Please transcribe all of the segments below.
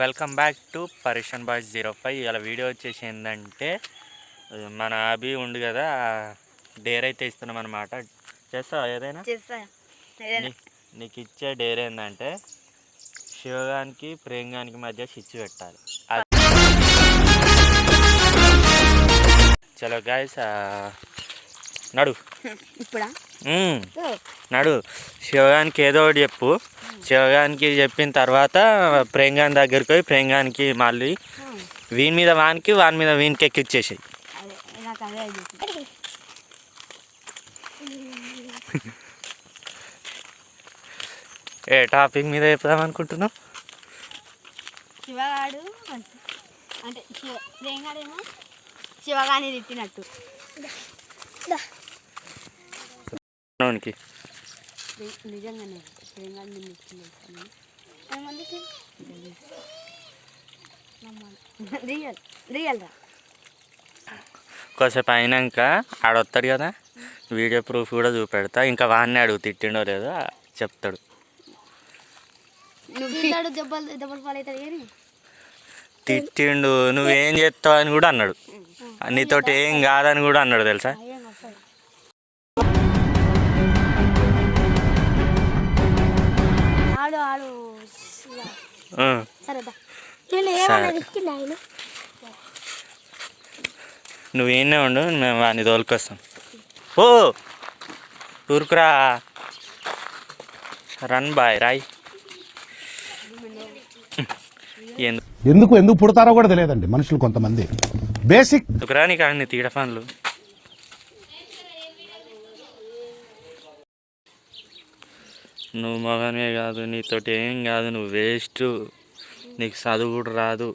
Welcome back to Pareshan boys zero five. ఇలా video వచ్చేసి ఏంటంటే మన అభి ఉండు కదా డేర్ అయితే ఇస్తున్నాం అనమాట చేస్తావా ఏదైనా? చేస్తా. ఏదైనా. నీకు ఇచ్చే డేర్ ఏంటంటే శివగానికి ప్రేంగానికి మధ్య స్విచ్ పెట్టాలి. చలో గాయస్ నడు. నడు. శివగానికి ఏదో ఒకటి చెప్పు. శివగానికి చెప్పిన తర్వాత ప్రేంగాని దగ్గరికి పోయి ప్రేంగానికి మళ్ళీ వీని మీద వానికి వాని మీద వీనికి ఎక్కిచ్చేసాయి. ఏ టాపిక్ మీద చెప్దాం అనుకుంటున్నావు? శివగాడు అంటే శివ ప్రేంగాడేమో శివగాని తిట్టినట్టు. నిజంగానే. రియల్ రియల్ రా. కొద్దిసేపు అయినాక ఆడొస్తాడు కదా వీడియో ప్రూఫ్ కూడా చూపెడతా. ఇంకా వాడిని అడుగు తిట్టిండో లేదో చెప్తాడు. నువ్వు తిట్టాడు నువ్వేం చేస్తావు అని కూడా అన్నాడు. నీతోటి ఏం కాదని కూడా అన్నాడు తెలుసా? ఆ. సరేదా సరే. నువ్వు ఏనే ఉండు మేము వాడిని తోలుకొస్తాం ఓ! ఊరుకురా. రన్ బాయ్ రాయ్. ఎందుకు ఎందుకు ఎందుకు పుడతారో కూడా తెలియదండి మనుషులు కొంతమంది. బేసిక్ నీకు అన్ని తీడ పనులు? నువ్వు మగనే కాదు నీతోటి ఏం కాదు నువ్వు వేస్ట్. నీకు చదువు కూడా రాదు.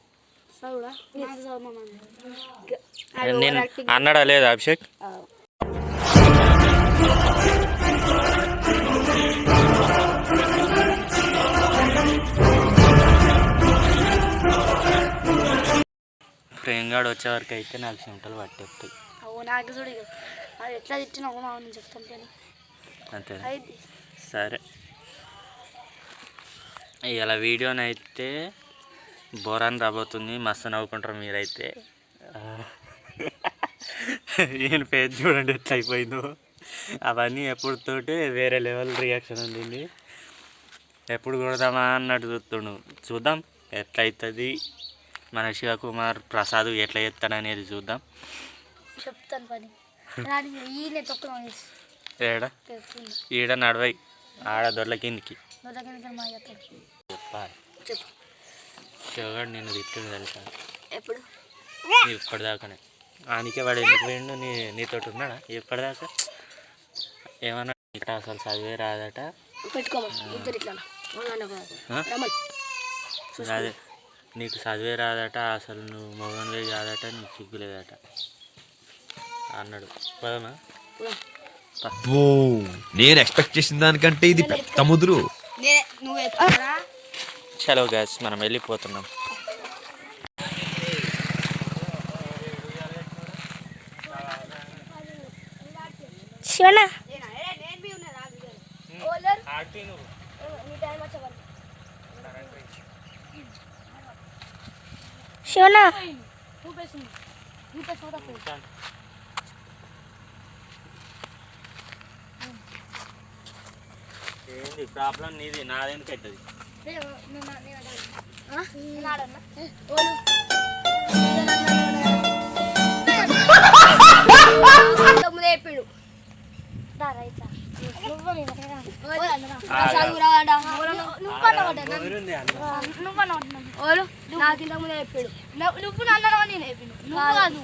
నేను అన్నాడా లేదా అభిషేక్? ప్రేంగాడు వచ్చేవరకు అయితే నాకు చెమటలు పట్టేస్తాయి నాకు చూడు ఎట్లా చెప్తాను కానీ. అంతే సరే. ఇలా వీడియోనైతే బోరాన్ రాబోతుంది మస్తు నవ్వుకుంటారు మీరైతే. ఈయన పేజ్ చూడండి ఎట్లా అయిపోయిందో. అవన్నీ ఎప్పుడుతోటి వేరే లెవెల్ రియాక్షన్ ఉంది ఎప్పుడు కొడదామా అన్నట్టు చూస్తుండు. చూద్దాం ఎట్లా అవుతుంది మన శివకుమార్ ప్రసాద్ ఎట్లా చేస్తాడు అనేది చూద్దాం. చెప్తాను పని. ఈడ నడవై. ఆడ దొడ్ల కిందికి. మా చెప్పాలి. చెప్పు. నిన్ను తిట్టిండు తెలుసా? ఎప్పుడు? ఇప్పటిదాకానే. ఆనికే వాడు ఎందుకు పోయిండు? నీ నీతో ఉన్నాడా? ఇప్పటిదాకా? ఏమన్నా ఇక్కడ అసలు చదివే రాదట. అదే నీకు చదివే రాదట అసలు నువ్వు మొగన్వే కాదట నీకు సిగ్గులేదట అన్నాడు. పదమా? నేను ఎక్స్పెక్ట్ చేసిన దానికంటే ఇది పెద్ద ముదురు. చలో గ్యాస్ మనం వెళ్ళిపోతున్నాం. శివన శివన ఏంది ప్రాబ్లం నీది? నాదేందుకు అవుతుంది చెప్పిండు నాకింత ముందే చెప్పాడు నువ్వు నన్ను నేను చెప్పిండు నువ్వు కాదు.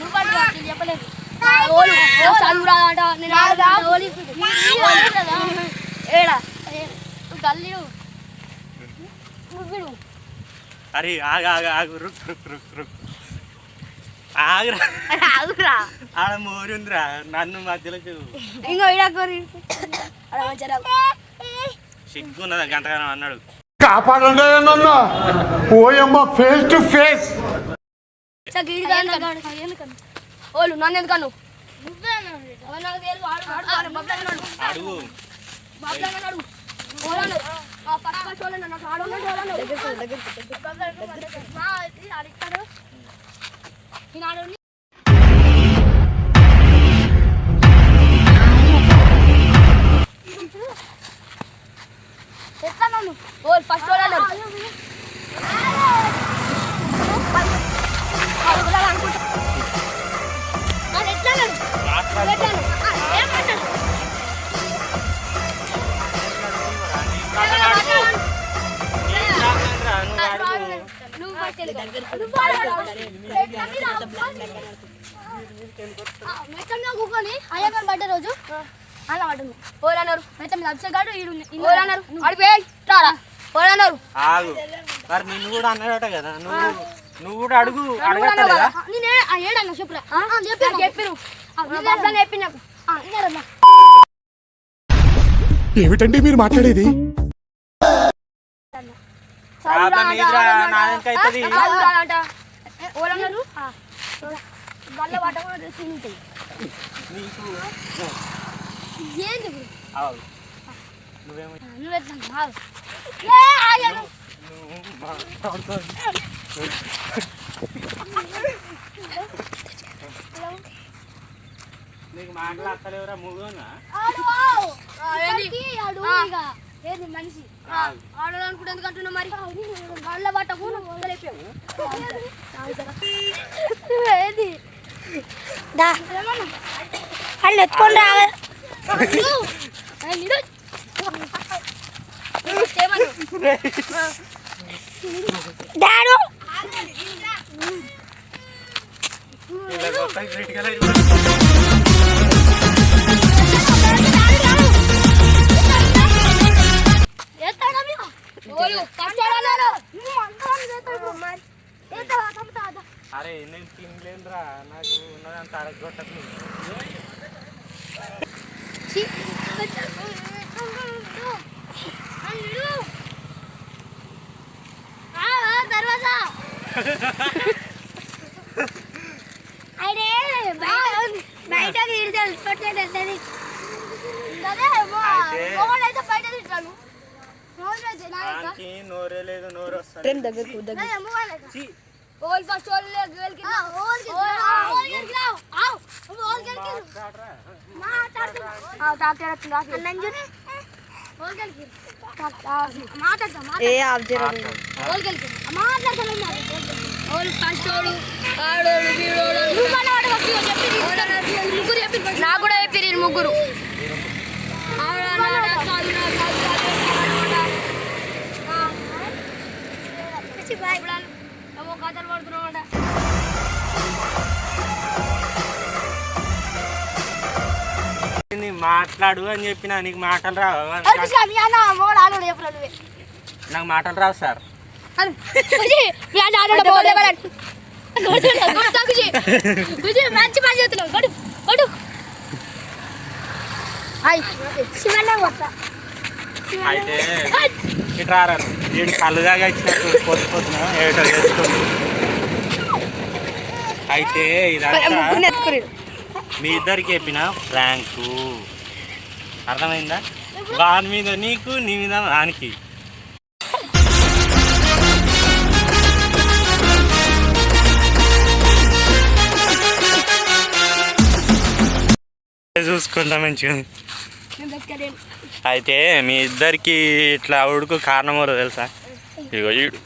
నువ్వు అంటే నేను చెప్పలేదు అరే ఆగ ఆగ ఆగు రుక్ రుక్ రుక్ రుక్. ఆగురా. ఆగురా ఆడ మోరుందిరా నన్ను మధ్యలోకి ఇంకో ఇడా కోరి అలా మంచిగా సిగ్గున్నదా గంటగానం అన్నాడు. కాపాడండి నన్ను. ఓయమ్మ ఫేస్ టు ఫేస్ ఓలు నన్ను ఎందుకను నువ్వే నాకు తెలుసు ఆడు ఆడు బబ్బలంగా అడుగు. బబ్బలంగా మెట్టం మీద కూకొని అయ్యగారు బర్త్డే రోజు. అలా వాడు ఓరన్నారు మెట్టం మీద అభిషేక్ గారు ఈడు ఓరన్నారు అడిపోయి రారా. ఓరన్నారు ఆగు. మరి నిన్ను కూడా అన్నాడట కదా నువ్వు నువ్వు కూడా అడుగు అడగట్లేదా నేనే ఏడన్నా చెప్పురా. చెప్పాను. చెప్పాను. ఏమిటండి మీరు మాట్లాడేది? నీకు ఏంది ఇప్పుడు? ఆగు. ఏంది మనిషి. ఆడాలనుకుంటే ఎందుకు అంటున్నావు మరి? నువ్వు వదిలేపావు ఏది? వాళ్ళు ఎత్తుకొని రా. డాడు ఇలా అయిపోయింది. అయితే నా లెక్క. దానికి నోరే లేదు నోరు వస్తుంది అయితే. ఛీ, ఓల్ ఫస్ట్కి కి ఆవ్కి ఆ కి ఏ ఆఫ్ చేయరా ఓల్ గర్ల్కి మాట్లాడతా. ఓల్ ఫస్ట్ ఓడు ఆడోడు వీడోడు. మాట్లాడు అని చెప్పిన నీకు మాటలు రావు? నాకు మాటలు రావు సార్. మంచి పని చేస్తున్నావు. అయితే ఇటు రారా? వీడు కళ్ళు దాకా ఇచ్చినట్టు ఏటో చేస్తుంది. అయితే ఇదంతా మీ ఇద్దరికి చెప్పిన ఫ్రాంకు అర్థమైందా? వాని మీద నీకు నీ మీద వానికి చూసుకుంటా మంచిగా. అయితే మీ ఇద్దరికి ఇట్లా ఉడుకు కారణం తెలుసా? ఇగో ఈడు.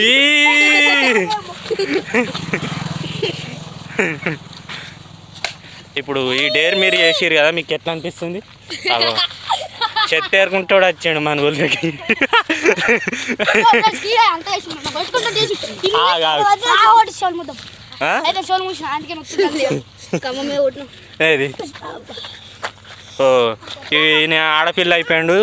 ఈ! ఇప్పుడు ఈ డేర్ మీరు చేసిరు కదా మీకు ఎట్లా అనిపిస్తుంది? చెత్త ఏరుకుంటాడు వచ్చాడు మన ఊళ్ళకి ఏది? ఓ ఈయన ఆడపిల్ల అయిపోయాడు.